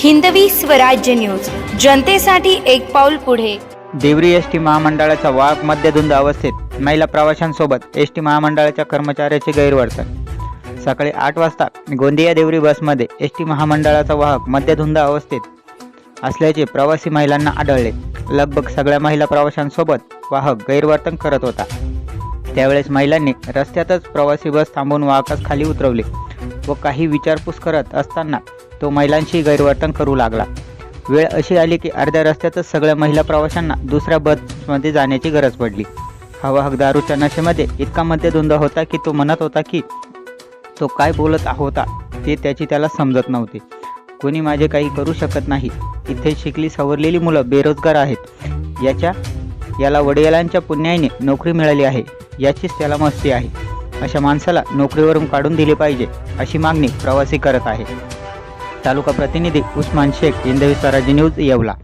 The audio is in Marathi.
हिंदवी स्वराज्य न्यूज. जनतेसाठी एक पाऊल पुढे. देवरी एस टी महामंडळाचा वाहक मद्यधुंद अवस्थेत महिला प्रवाशांसोबत एस टी महामंडळाच्या कर्मचाऱ्याचे गैरवर्तन. सकाळी आठ वाजता गोंदिया देवरी बसमध्ये एस टी महामंडळाचा वाहक मद्यधुंद अवस्थेत असल्याचे प्रवासी महिलांना आढळले. लगभग सगळ्या महिला प्रवाशांसोबत वाहक गैरवर्तन करत होता. त्यावेळेस महिलांनी रस्त्यातच प्रवासी बस थांबवून वाहकास खाली उतरवले व काही विचारपूस करत असताना तो महिलांशी गैरवर्तन करू लागला. वेळ अशी आली की अर्ध्या रस्त्यातच सगळ्या महिला प्रवाशांना दुसऱ्या बसमध्ये जाण्याची गरज पडली. हवाहक दारूच्या नशेमध्ये इतका मध्यधुंद होता की तो म्हणत होता की तो काय बोलत होता ते त्याची त्याला समजत नव्हते. कोणी माझे काही करू शकत नाही. इथे शिकली सवरलेली मुलं बेरोजगार आहेत. याच्या याला वडिलांच्या पुण्याईने नोकरी मिळाली आहे. याचीच त्याला मस्ती आहे. अशा माणसाला नोकरीवरून काढून दिले पाहिजे अशी मागणी प्रवासी करत आहे. तालुका प्रतिनिधी उस्मान शेख हिंदवी स्वराज्य न्यूज येवला.